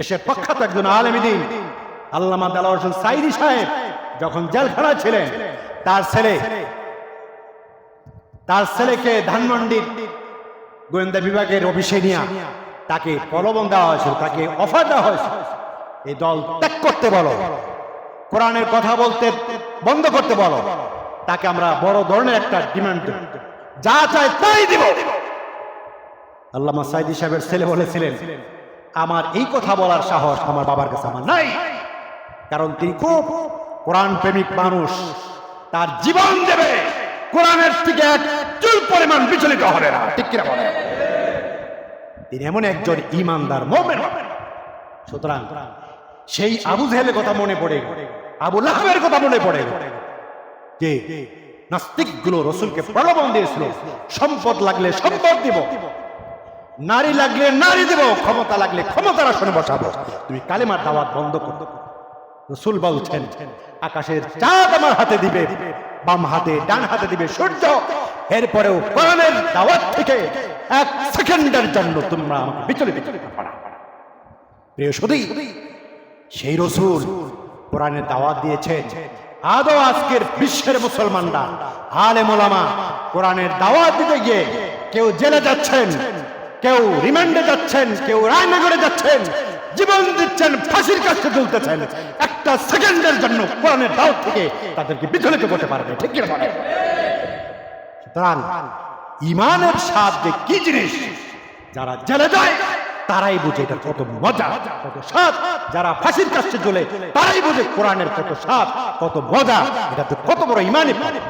দেশের প্রখ্যাত একজন আলেমী দিন, আল্লামা দালা সাইদি সাহেব, যখন জেলখানায় ছিলেন, তার ছেলে, তার ছেলেকে ধানমন্ডির গোয়েন্দা বিভাগের অফিসে নিয়ে তাকে প্রলোভন দেওয়া হয়েছিল, তাকে অফার দেওয়া হয়েছিল। এই দল ত্যাগ করতে বলো, কোরআনের কথা বলতে বন্ধ করতে বলো, তাকে আমরা বড় ধরনের একটা ডিমান্ড যা চায় তাই দিব। আল্লামা সাইদি সাহেবের ছেলে বলেছিলেন আমার এই কথা বলার সাহস আমার বাবার কাছে আমার নাই। কারণ তিনি খুব কোরআন প্রেমিক মানুষ। তার জীবন দেবে কোরআনের থেকে চুল পরিমাণ বিচলিত হবে না। ঠিক কিনা বলে তিনি এমন একজন ইমানদার মোমেন। সুতরাং সেই আবু জেহেলের কথা মনে পড়ে, আবু লাহাবের কথা মনে পড়ে, যে নাস্তিকগুলো রসুলকে প্রলোভন দিয়েছিল। সম্পদ লাগলে সম্পদ দিব। নারী লাগলে নারী দেব, ক্ষমতা লাগলে ক্ষমতার আসনে বসাবো। তুমি কালেমার দাওয়াত বন্ধ করো। রসুল বলছেন, আকাশের চাঁদ আমার হাতে দিবে, বাম হাতে ডান হাতে দিবে সূর্য। এরপরেও কোরআনের দাওয়াত থেকে এক সেকেন্ডের জন্য তোমরা আমাকে বিচলিত প্রিয় সুদী সেই রসুল কোরআনের দাওয়াত দিয়েছেন। আদৌ আজকের বিশ্বের মুসলমানরা আলে মোলামা কোরআনের দাওয়াত দিতে গিয়ে কেউ জেলে যাচ্ছেন? কেউ রিমান্ডে যাচ্ছেন, কেউ রায়নগরে যাচ্ছেন, জীবন দিচ্ছেন, ফাঁসির কাছে তুলতেছেন একটা সেকেন্ডের জন্য কোরআনের দাওয়াত থেকে তাদেরকে বিচলিত করতে পারবে ঠিক সুতরাং ইমানের স্বাদ যে কি জিনিস, যারা জেলে যায়, তারাই বুঝে এটা কত মজা, কত স্বাদ। যারা ফাঁসির কাছে চলে তারাই বুঝে কোরআনের কত স্বাদ, কত মজা এটা তো কত বড় ইমানই পাবে।